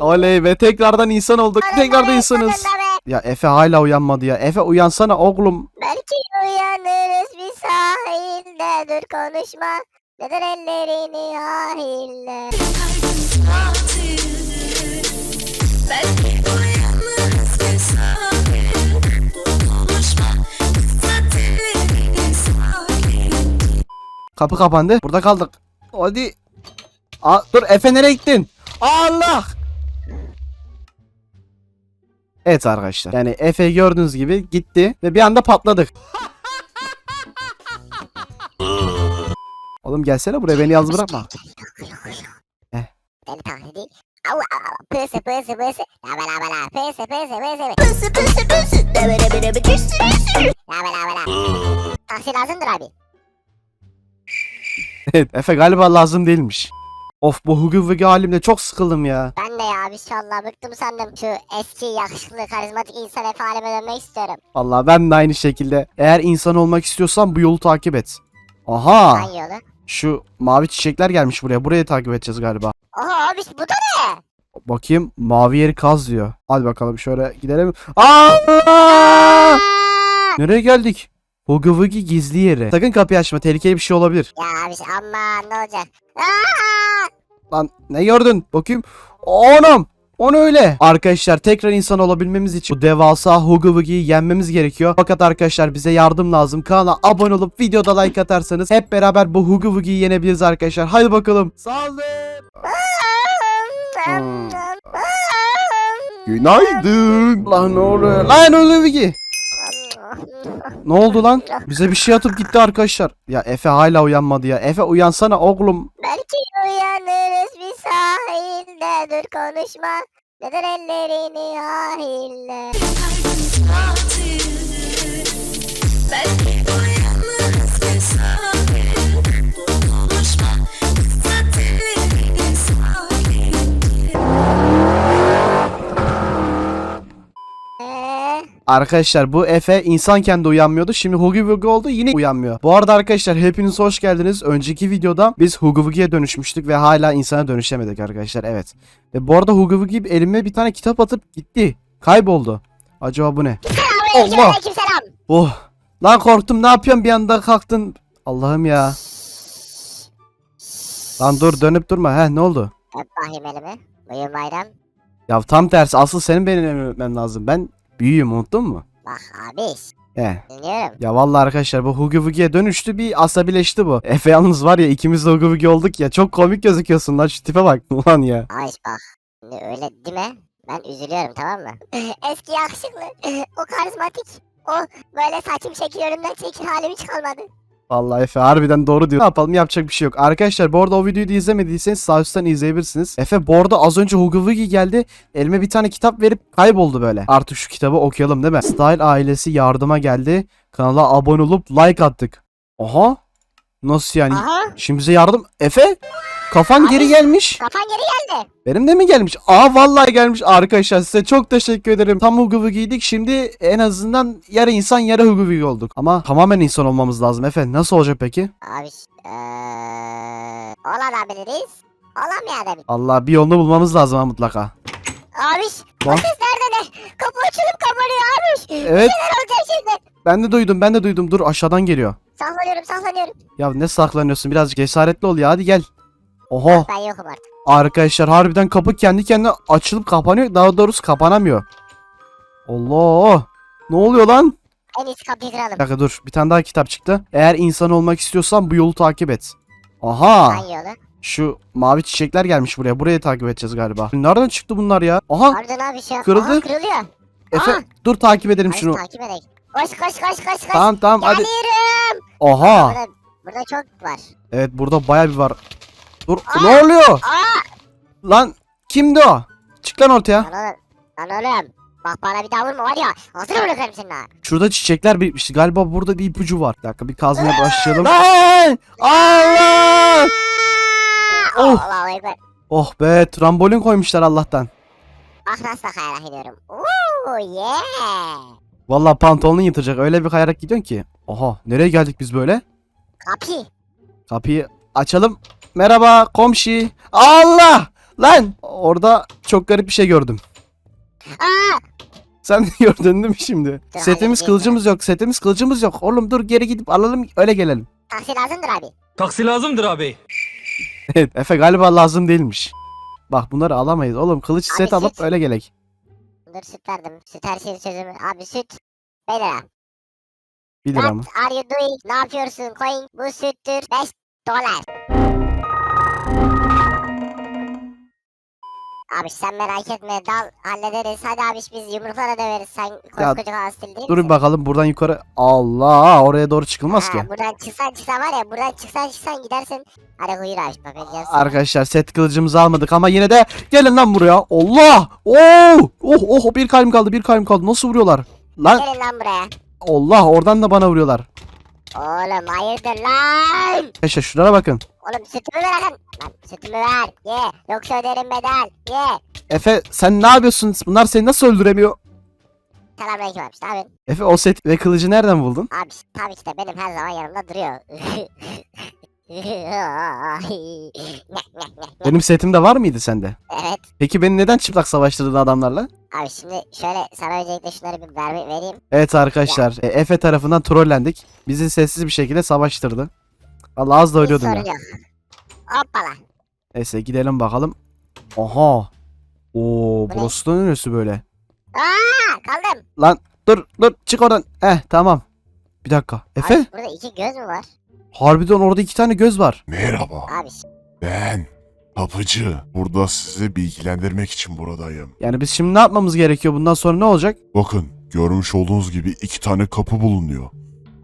Oley be tekrardan insan olduk. Tekrardan insanız. Ya Efe hala uyanmadı ya. Efe uyansana oğlum. Belki uyanırız bir sahilde dur konuşma. Neden ellerini ahille? Kapı kapandı. Burada kaldık. Hadi. Aa, dur Efe nereye gittin? Allah. Evet arkadaşlar. Yani Efe gördüğünüz gibi gitti ve bir anda patladık. Oğlum gelsene buraya beni yalnız bırakma. Eh. Deli taklidi. Au au pısı pısı pısı. La bala bala pısı pısı pısı. Pısı pısı pısı. Debere bere bir pısı pısı. La bala bala. Taksi lazımdır abi. Evet Efe galiba lazım değilmiş. Of bu Hugo Wugi halimde çok sıkıldım ya. Ben de ya inşallah bıktım sandım. Şu eski yakışıklı karizmatik insan Efe halime dönmek istiyorum. Vallahi ben de aynı şekilde. Eğer insan olmak istiyorsan bu yolu takip et. Aha. Hangi yolu? Şu mavi çiçekler gelmiş buraya. Burayı takip edeceğiz galiba. Oha abi bu da ne? Bakayım mavi yeri kaz diyor. Hadi bakalım şöyle gidelim. Aa! Nereye geldik? Hugo Wugi gizli yeri. Sakın kapıyı açma. Tehlikeli bir şey olabilir. Ya abi aman ne olacak? Aa! Lan ne gördün? Bakayım. Onum. O ne öyle? Arkadaşlar tekrar insan olabilmemiz için bu devasa Hugo Wugi'yi yenmemiz gerekiyor. Fakat arkadaşlar bize yardım lazım. Kanala abone olup videoda like atarsanız hep beraber bu Hugo Wugi'yi yenebiliriz arkadaşlar. Hadi bakalım. Saldır. Hmm. Günaydın. Lan ne oluyor? Lan Hugo Wugi. Ne oldu lan? Bize bir şey atıp gitti arkadaşlar. Ya Efe hala uyanmadı ya. Efe uyansana oğlum. Belki uyanırız bir sahilde dur konuşma. Neden ellerini ahille? Eee? Arkadaşlar bu Efe insanken de uyanmıyordu. Şimdi Hugo Wugi oldu yine uyanmıyor. Bu arada arkadaşlar hepiniz hoş geldiniz. Önceki videoda biz Hugo Wugi'ye dönüşmüştük ve hala insana dönüşemedik arkadaşlar. Evet. Ve bu arada Hugo Wugi elime bir tane kitap atıp gitti. Kayboldu. Acaba bu ne? Allah! Oh. Lan korktum ne yapıyorsun bir anda kalktın. Allah'ım ya. Lan dur dönüp durma. Heh ne oldu? Öp bakayım elimi. Buyur bayram. Ya tam tersi asıl senin benim elimi öpmen lazım. Ben büyüğüm unuttun mu? Bak abi He. dinliyorum. Ya vallahi arkadaşlar bu Hugo Wugi'ye dönüştü bir asabileşti bu. Efe yalnız var ya ikimiz de Hugo Wugi olduk ya çok komik gözüküyorsun lan şu tipe bak ulan ya. Ay bak. Şimdi öyle mi? Ben üzülüyorum tamam mı? Eski yakışıklı. o karizmatik. O böyle saçım çekil önümden çekil halim hiç kalmadı. Vallahi Efe harbiden doğru diyor. Ne yapalım yapacak bir şey yok. Arkadaşlar bu arada o videoyu da izlemediyseniz sağ üstten izleyebilirsiniz. Efe bu arada az önce Hugo Wugi geldi. Elime bir tane kitap verip kayboldu böyle. Artık şu kitabı okuyalım değil mi? Style ailesi yardıma geldi. Kanala abone olup like attık. Aha. Nasıl yani? Aha Şimdi bize yardım. Efe? Kafan geri Abi- gelmiş. kafan geri geldi. Benim de mi gelmiş? Aa vallahi gelmiş arkadaşlar size çok teşekkür ederim. Tam Hugo Wugi'ydik şimdi en azından yarı insan yarı Hugo olduk. Ama tamamen insan olmamız lazım Efe. Nasıl olacak peki? Abi eee olabiliriz. Olamayabiliriz. Allah bir yolunu bulmamız lazım ha mutlaka. Abi Bak. ses nerede ne? Kapı açılıp kapanıyor abi. Evet Neler olacak şimdi? ben de duydum ben de duydum. Dur aşağıdan geliyor. Saklanıyorum saklanıyorum. Ya ne saklanıyorsun birazcık cesaretli ol ya hadi gel. Oho Ben yokum artık. arkadaşlar harbiden kapı kendi kendine açılıp kapanıyor. Daha doğrusu kapanamıyor. Allah ne oluyor lan? En iyisi kapıyı kıralım. Bir dakika dur bir tane daha kitap çıktı. Eğer insan olmak istiyorsan bu yolu takip et. Aha. Hangi yolu? Şu mavi çiçekler gelmiş buraya. Burayı takip edeceğiz galiba. Nereden çıktı bunlar ya? Aha Harbiden abi şey. Kırıldı. Aha, kırılıyor. Efe Aa. dur takip edelim Hadi şunu. takip edelim. Koş koş koş koş koş. Tamam tamam hadi. Geliyorum. Oha. Burada, burada çok var. Evet burada baya bir var. Dur Aa. ne oluyor? Aa! Lan kimdi o? Çık lan ortaya. Lan oğlum. Lan oğlum. Bak bana bir daha vurma var ya. Ağzını bırakırım senin ha. Şurada çiçekler bitmişti. Galiba burada bir ipucu var. Bir dakika bir kazmaya başlayalım. Lan! Allah! Oh. Oh. Allahu Ekber. Oh be trambolin koymuşlar Allah'tan. Bak nasıl da kayarak gidiyorum. Ooo yeah. Vallahi pantolonun yırtacak. Öyle bir kayarak gidiyorsun ki. Oha nereye geldik biz böyle? Kapı. Kapıyı açalım. Merhaba komşu. Allah! Lan orada çok garip bir şey gördüm. Aa! Sen de gördün değil mi şimdi? Dur, Setimiz hayır, kılıcımız yok. Setimiz kılıcımız yok. Oğlum dur geri gidip alalım öyle gelelim. Taksi lazımdır abi. Taksi lazımdır abi. Evet Efe galiba lazım değilmiş. Bak bunları alamayız. Oğlum kılıç Abi set alıp süt. öyle gelek. Dur süt verdim. Süt her şeyin çözümü. Abi süt. 1 lira. 1 lira mı? What are you doing? Ne yapıyorsun? Coin. Bu süttür. 5 dolar. Abi sen merak etme dal hallederiz. Hadi abi biz yumruklara döveriz. Sen koskoca hastil değil Dur bir misin? bakalım buradan yukarı. Allah oraya doğru çıkılmaz Ha, ki. Buradan çıksan çıksan var ya buradan çıksan çıksan gidersin. Hadi buyur abi gelsin. Arkadaşlar set kılıcımızı almadık ama yine de gelin lan buraya. Allah! Oo! Oh oh bir kalbim kaldı bir kalbim kaldı. Nasıl vuruyorlar? Lan Gelin lan buraya. Allah oradan da bana vuruyorlar. Oğlum hayırdır lan? Arkadaşlar şunlara bakın. Oğlum sütümü ver lan. Lan sütümü ver. Ye. Yoksa öderim bedel. Ye. Efe sen ne yapıyorsun? Bunlar seni nasıl öldüremiyor? Selamünaleyküm abi. Ne yapıyorsun? Efe o set ve kılıcı nereden buldun? Abi tabii ki de benim her zaman yanımda duruyor. Benim setimde var mıydı sende? evet. Peki beni neden çıplak savaştırdın adamlarla? Abi şimdi şöyle sana öncelikle şunları bir ver, vereyim. Evet arkadaşlar e, Efe tarafından trollendik. Bizi sessiz bir şekilde savaştırdı. Vallahi az da Hiç ölüyordum ya. yok. Hoppala. Neyse gidelim bakalım. Oha. Oo ne? burası da neresi böyle? Aa kaldım. Lan dur dur çık oradan. Eh tamam. Bir dakika. Efe Abi burada iki göz mü var? Harbiden orada iki tane göz var. Merhaba, Abi ben Kapıcı. Burada sizi bilgilendirmek için buradayım. Yani biz şimdi ne yapmamız gerekiyor? Bundan sonra ne olacak? Bakın, görmüş olduğunuz gibi iki tane kapı bulunuyor.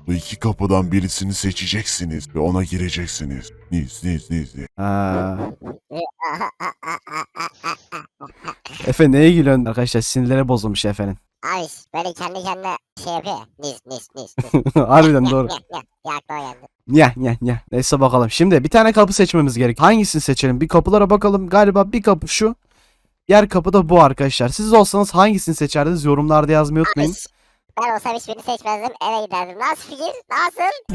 Bu iki kapıdan birisini seçeceksiniz ve ona gireceksiniz. Niz, niz, niz, niz. Ha. Efe neye gülüyorsun? Arkadaşlar sinirleri bozulmuş Efe'nin. Abi böyle kendi kendine şey yapıyor ya. Niz niz niz. niz. harbiden doğru. Ya aklıma geldi. Ya ya ya. Neyse bakalım. Şimdi bir tane kapı seçmemiz gerek. Hangisini seçelim? Bir kapılara bakalım. Galiba bir kapı şu. Diğer kapı da bu arkadaşlar. Siz olsanız hangisini seçerdiniz? Yorumlarda yazmayı Abi unutmayın. ben olsam hiçbirini seçmezdim. Eve giderdim. Nasıl fikir? Nasıl?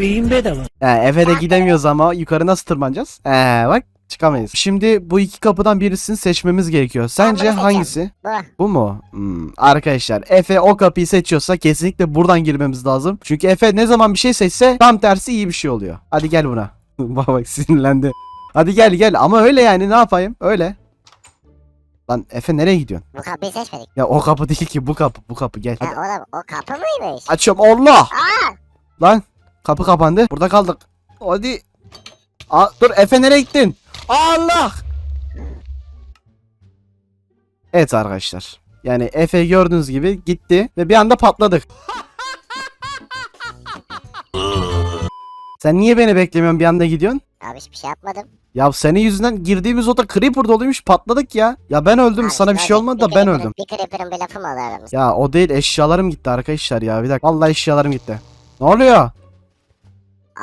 He, eve de gidemiyoruz ama yukarı nasıl tırmanacağız? He, bak çıkamayız. Şimdi bu iki kapıdan birisini seçmemiz gerekiyor. Sence hangisi? Bu. Bu mu? Hmm, Arkadaşlar Efe o kapıyı seçiyorsa kesinlikle buradan girmemiz lazım. Çünkü Efe ne zaman bir şey seçse tam tersi iyi bir şey oluyor. Hadi gel buna. bak sinirlendi. Hadi gel gel ama öyle yani ne yapayım? Öyle. Lan Efe nereye gidiyorsun? Bu kapıyı seçmedik. Ya o kapı değil ki bu kapı bu kapı gel. Ya Hadi. oğlum o kapı mıymış? Açıyorum Allah. Aa! Lan kapı kapandı. Burada kaldık. Hadi. Aa, dur Efe nereye gittin? Allah. Evet arkadaşlar. Yani Efe gördüğünüz gibi gitti ve bir anda patladık. Sen niye beni beklemiyorsun bir anda gidiyorsun? Abi hiçbir şey yapmadım. Ya senin yüzünden girdiğimiz oda creeper doluymuş patladık ya. Ya ben öldüm Abi sana bir şey olmadı bir da ben öldüm. Bir creeper'ın bir lafı mı olur aramızda? Ya o değil eşyalarım gitti arkadaşlar ya bir dakika. Vallahi eşyalarım gitti. Ne oluyor?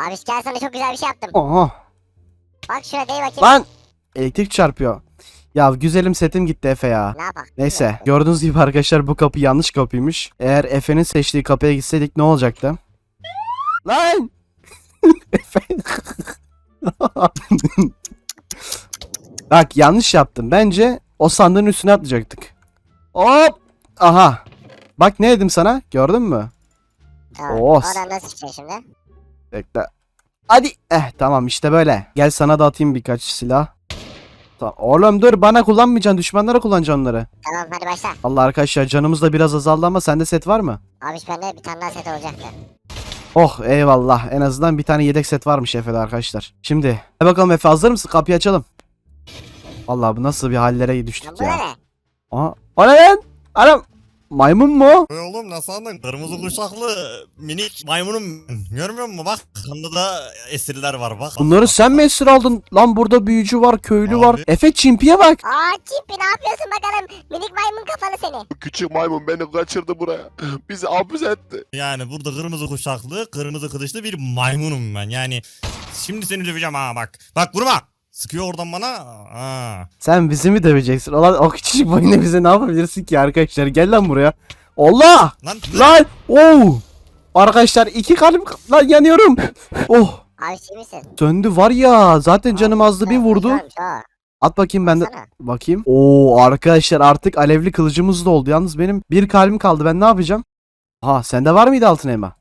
Abi gel sana çok güzel bir şey yaptım. Oha. Bak şuna dey bakayım. Lan! Elektrik çarpıyor. Ya güzelim setim gitti Efe ya. Ne yapak? Neyse gördüğünüz gibi arkadaşlar bu kapı yanlış kapıymış. Eğer Efe'nin seçtiği kapıya gitseydik ne olacaktı? Lan! Efe. Bak yanlış yaptım. Bence o sandığın üstüne atlayacaktık. Hop! Aha. Bak ne dedim sana? Gördün mü? Tamam. Oh. Oradan nasıl çıkacaksın şimdi? Bekle. Hadi. Eh tamam işte böyle. Gel sana da atayım birkaç silah. Tamam. Oğlum dur bana kullanmayacaksın düşmanlara kullanacaksın onları. Tamam hadi başla. Allah arkadaşlar canımız da biraz azaldı ama sende set var mı? Abi bende bir tane daha set olacaktı. Oh eyvallah en azından bir tane yedek set varmış Efe'de arkadaşlar. Şimdi hadi bakalım Efe hazır mısın? Kapıyı açalım. Allah bu nasıl bir hallere düştük ya. ne? Aha. O ne lan? Anam. Maymun mu? E oğlum nasıl andın? Kırmızı kuşaklı minik maymunum. Görmüyor musun? Bak yanında da esirler var bak. Bunları sen mi esir aldın? Lan burada büyücü var, köylü var. Abi. Efe çimpiye bak. Aa Çimpi ne yapıyorsun bakalım? Minik maymun kafalı seni. Küçük maymun beni kaçırdı buraya. Bizi hapis etti. Yani burada kırmızı kuşaklı, kırmızı kılıçlı bir maymunum ben. Yani şimdi seni döveceğim ha bak. Bak vurma. Sıkıyor oradan bana. Ha. Sen bizi mi döveceksin? Ulan o küçücük boyuna bize ne yapabilirsin ki arkadaşlar? Gel lan buraya. Allah! Lan Lan! Oo! Arkadaşlar iki kalp lan yanıyorum. Oh! Abi şey misin? Söndü var ya. Zaten canım azdı bir vurdu. At bakayım ben de. Baksana. Bakayım. Oo arkadaşlar artık alevli kılıcımız da oldu. Yalnız benim bir kalbim kaldı. Ben ne yapacağım? Ha sende var mıydı altın elma?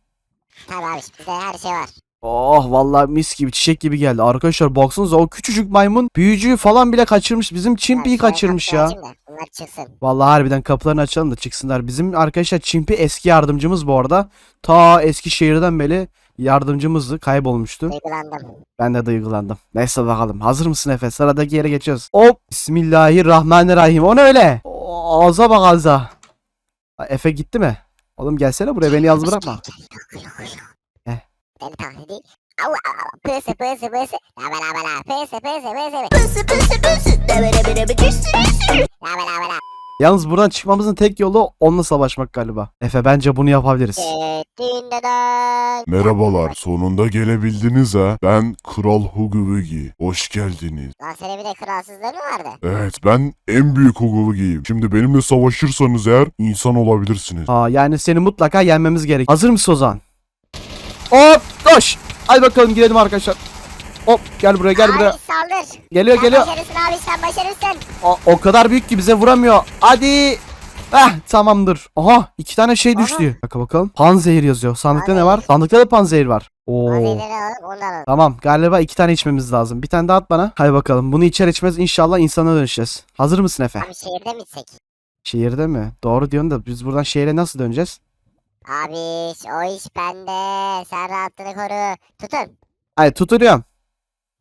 Tabii abi bizde her şey var. Oh vallahi mis gibi çiçek gibi geldi. Arkadaşlar baksanıza o küçücük maymun büyücüyü falan bile kaçırmış. Bizim Çimpi'yi kaçırmış ya. Bunlar çıksın. Vallahi harbiden kapılarını açalım da çıksınlar. Bizim arkadaşlar Çimpi eski yardımcımız bu arada. Ta Eskişehir'den beri yardımcımızdı. Kaybolmuştu. Duygulandım. Ben de duygulandım. Neyse bakalım. Hazır mısın Efe? Sıradaki yere geçiyoruz. Hop. Bismillahirrahmanirrahim. O ne öyle? O, ağza bak ağza. Efe gitti mi? Oğlum gelsene buraya beni yalnız bırakma. Deli taklidi. Au au au. Pısı pısı pısı. La la la la. Pısı pısı pısı. Pısı pısı pısı. La la la la. Yalnız buradan çıkmamızın tek yolu onunla savaşmak galiba. Efe bence bunu yapabiliriz. Merhabalar, sonunda gelebildiniz ha. Ben Kral Huguvugi. Hoş geldiniz. Lan senin bir de kralsızlığı mı vardı? Evet, ben en büyük Huguvugi'yim. Şimdi benimle savaşırsanız eğer insan olabilirsiniz. Aa, yani seni mutlaka yenmemiz gerek. Hazır mısın o zaman? Hop koş. Hadi bakalım gidelim arkadaşlar. Hop gel buraya gel buraya. Abi saldır. Geliyor Sen geliyor. başarırsın abi sen başarırsın. O, o kadar büyük ki bize vuramıyor. Hadi. Heh tamamdır. Aha iki tane şey düştü. Bak bakalım. Panzehir yazıyor. Sandıkta ne var? Sandıkta da panzehir var. Oo. Alalım. Tamam galiba iki tane içmemiz lazım. Bir tane daha at bana. Hadi bakalım. Bunu içer içmez inşallah insana dönüşeceğiz. Hazır mısın Efe? Abi şehirde mi gitsek? Şehirde mi? Doğru diyorsun da biz buradan şehre nasıl döneceğiz? Abi o iş bende. Sen rahatlığını koru. Tutun. Hadi tutuyorum.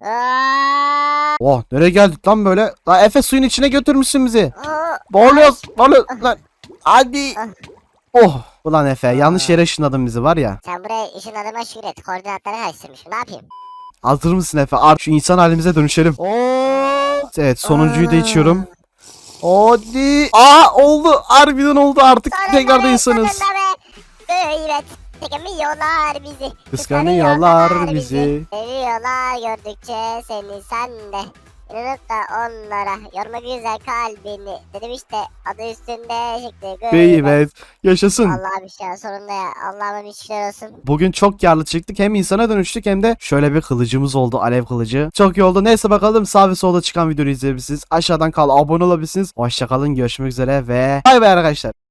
Aa! Oh nereye geldik lan böyle? Lan Efe suyun içine götürmüşsün bizi. Oo! Boğuluyoruz. Boğuluyoruz lan. Hadi. Oh. Ulan Efe yanlış yere ışınladın bizi var ya. Sen buraya ışınladığıma şükret. Koordinatları karıştırmışım. Ne yapayım? Hazır mısın Efe? Artık şu insan halimize dönüşelim. Evet sonuncuyu da içiyorum. Hadi. Aa oldu. Harbiden oldu artık. Sonunda Tekrarda be, insanız. sonunda be. Kıskanıyorlar bizi. Kıskanıyorlar bizi. Seviyorlar gördükçe seni sen de. İnanıp da onlara yorma güzel kalbini. Dedim işte adı üstünde şekli Evet. Yaşasın. Allah'ım işte ya sonunda ya. Allah'ıma bir şükür olsun. Bugün çok karlı çıktık. Hem insana dönüştük hem de şöyle bir kılıcımız oldu. Alev kılıcı. Çok iyi oldu. Neyse bakalım sağ ve solda çıkan videoyu izleyebilirsiniz. Aşağıdan kal abone olabilirsiniz. Hoşçakalın. Görüşmek üzere ve bay bay arkadaşlar.